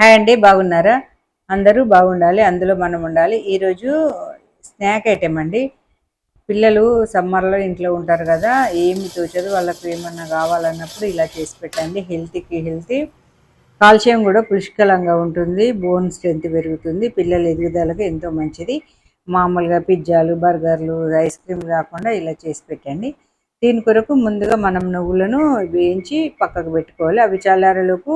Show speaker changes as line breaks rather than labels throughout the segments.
Hi అండి బాగున్నారా? అందరూ బాగుండాలి అందులో మనం ఉండాలి. ఈరోజు స్నాక్ ఐటెం అండి. పిల్లలు సమ్మర్లో ఇంట్లో ఉంటారు కదా ఏమి తోచదు వాళ్ళకు ఏమన్నా కావాలన్నప్పుడు ఇలా చేసి పెట్టండి. హెల్తీకి హెల్తీ కాల్షియం కూడా పుష్కలంగా ఉంటుంది బోన్ స్ట్రెంత్ పెరుగుతుంది. పిల్లల ఎదుగుదలకు ఎంతో మంచిది. మామూలుగా పిజ్జాలు బర్గర్లు ఐస్ క్రీమ్ కాకుండా ఇలా చేసి పెట్టండి. దీని కొరకు ముందుగా మనం నువ్వులను వేయించి పక్కకు పెట్టుకోవాలి. అవి చల్లారలోపు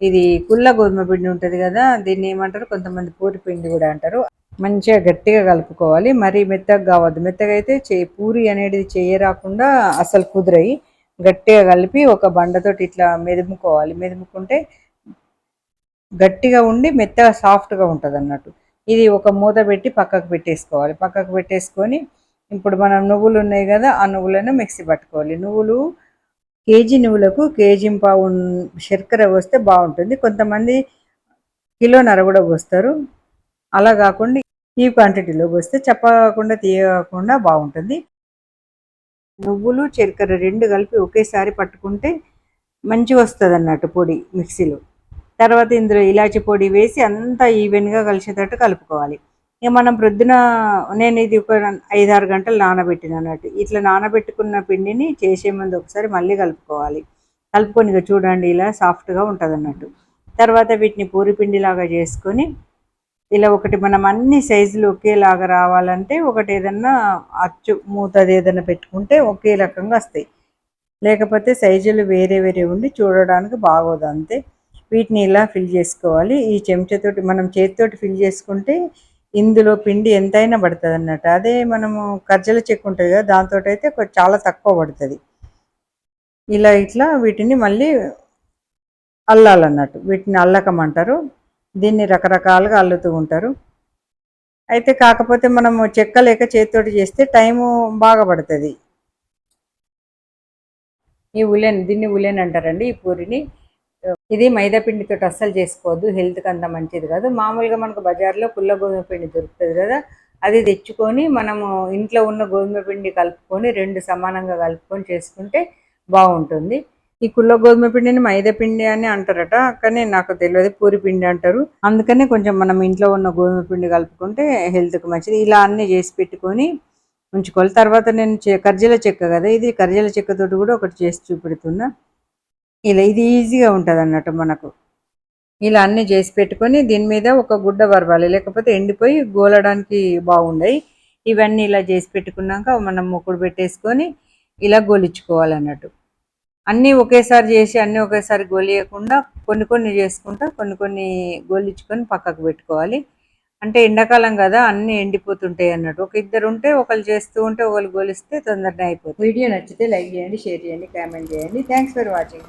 ఇది కుళ్ళ గోధుమ పిండి ఉంటుంది కదా దీన్ని ఏమంటారు? కొంతమంది పూరి పిండి కూడా అంటారు. మంచిగా గట్టిగా కలుపుకోవాలి. మరీ మెత్తగా కావద్దు. మెత్తగా అయితే చే పూరి అనేది చేయరాకుండా అసలు కుదిరాయి గట్టిగా కలిపి ఒక బండతోటి ఇట్లా మెదుముకోవాలి. మెదుముకుంటే గట్టిగా ఉండి మెత్తగా సాఫ్ట్గా ఉంటుంది అన్నట్టు. ఇది ఒక మూత పెట్టి పక్కకు పెట్టేసుకోవాలి. పక్కకు పెట్టేసుకొని ఇప్పుడు మనం నువ్వులు ఉన్నాయి కదా ఆ నువ్వులను మిక్సీ పట్టుకోవాలి. నువ్వులు కేజీ నువ్వులకు కేజీ పావు శర్కర పోస్తే బాగుంటుంది. కొంతమంది కిలోన్నర కూడా పోస్తారు. అలా కాకుండా ఈ క్వాంటిటీలో పోస్తే చెప్పకుండా తీయకుండా బాగుంటుంది. నువ్వులు చక్కెర రెండు కలిపి ఒకేసారి పట్టుకుంటే మంచిగా వస్తుంది అన్నట్టు పొడి మిక్సీలో. తర్వాత ఇందులో ఇలాచి పొడి వేసి అంతా ఈవెన్గా కలిసేటట్టు కలుపుకోవాలి. ఇక మనం ప్రొద్దున నేను ఇది ఒక ఐదారు గంటలు నానబెట్టిన అన్నట్టు ఇట్లా నానబెట్టుకున్న పిండిని చేసే ముందు ఒకసారి మళ్ళీ కలుపుకోవాలి. కలుపుకొని ఇక చూడండి ఇలా సాఫ్ట్గా ఉంటుంది అన్నట్టు తర్వాత వీటిని పూరి పిండిలాగా చేసుకొని ఇలా ఒకటి మనం అన్ని సైజులు ఒకేలాగా రావాలంటే ఒకటి ఏదన్నా అచ్చు మూతది ఏదైనా పెట్టుకుంటే ఒకే రకంగా వస్తాయి. లేకపోతే సైజులు వేరే వేరే ఉండి చూడడానికి బాగోదు అంతే. వీటిని ఇలా ఫిల్ చేసుకోవాలి. ఈ చెంచాతోటి మనం చేతితోటి ఫిల్ చేసుకుంటే ఇందులో పిండి ఎంతైనా పడుతుంది అన్నట్టు అదే మనము కర్జల చెక్కు ఉంటుంది కదా దాంతో అయితే చాలా తక్కువ పడుతుంది. ఇలా ఇట్లా వీటిని మళ్ళీ అల్లాలన్నట్టు. వీటిని అల్లకమంటారు. దీన్ని రకరకాలుగా అల్లుతూ ఉంటారు. అయితే కాకపోతే మనము చెక్కలేక చేతితోటి చేస్తే టైము బాగా పడుతుంది. ఈ ఉలెన్ దీన్ని ఉలెన్ అంటారండి ఈ పూరిని. ఇది మైదా పిండితో అస్సలు చేసుకోవద్దు. హెల్త్కి అంత మంచిది కాదు. మామూలుగా మనకు బజార్లో పుల్ల గోధుమ పిండి దొరుకుతుంది కదా అది తెచ్చుకొని మనము ఇంట్లో ఉన్న గోధుమ పిండి కలుపుకొని రెండు సమానంగా కలుపుకొని చేసుకుంటే బాగుంటుంది. ఈ కుల్ల గోధుమ పిండిని మైదా పిండి అని అంటారట కానీ నాకు తెలియదు పూరి పిండి అంటారు. అందుకనే కొంచెం మనం ఇంట్లో ఉన్న గోధుమ పిండి కలుపుకుంటే హెల్త్కి మంచిది. ఇలా అన్నీ చేసి పెట్టుకొని ఉంచుకోవాలి. తర్వాత నేను కర్జల చెక్క కదా ఇది కర్జల చెక్కతోటి కూడా ఒకటి చేసి చూపెడుతున్నా. ఇలా ఇది ఈజీగా ఉంటుంది అన్నట్టు మనకు. ఇలా అన్నీ చేసి పెట్టుకొని దీని మీద ఒక గుడ్డ వరవాలి లేకపోతే ఎండిపోయి గోలడానికి బాగుండయి. ఇవన్నీ ఇలా చేసి పెట్టుకున్నాక మనం ముక్కుడు పెట్టేసుకొని ఇలా గోలించుకోవాలన్నట్టు. అన్నీ ఒకేసారి చేసి అన్నీ ఒకేసారి గోలియకుండా కొన్ని కొన్ని చేసుకుంటా కొన్ని కొన్ని గోలించుకొని పక్కకు పెట్టుకోవాలి. అంటే ఎండాకాలం కదా అన్నీ ఎండిపోతుంటాయి అన్నట్టు. ఒక ఇద్దరు ఉంటే ఒకరు చేస్తూ ఉంటే ఒకరు గోలిస్తే తొందరగా అయిపోతుంది. వీడియో నచ్చితే లైక్ చేయండి షేర్ చేయండి కామెంట్ చేయండి. Thanks for watching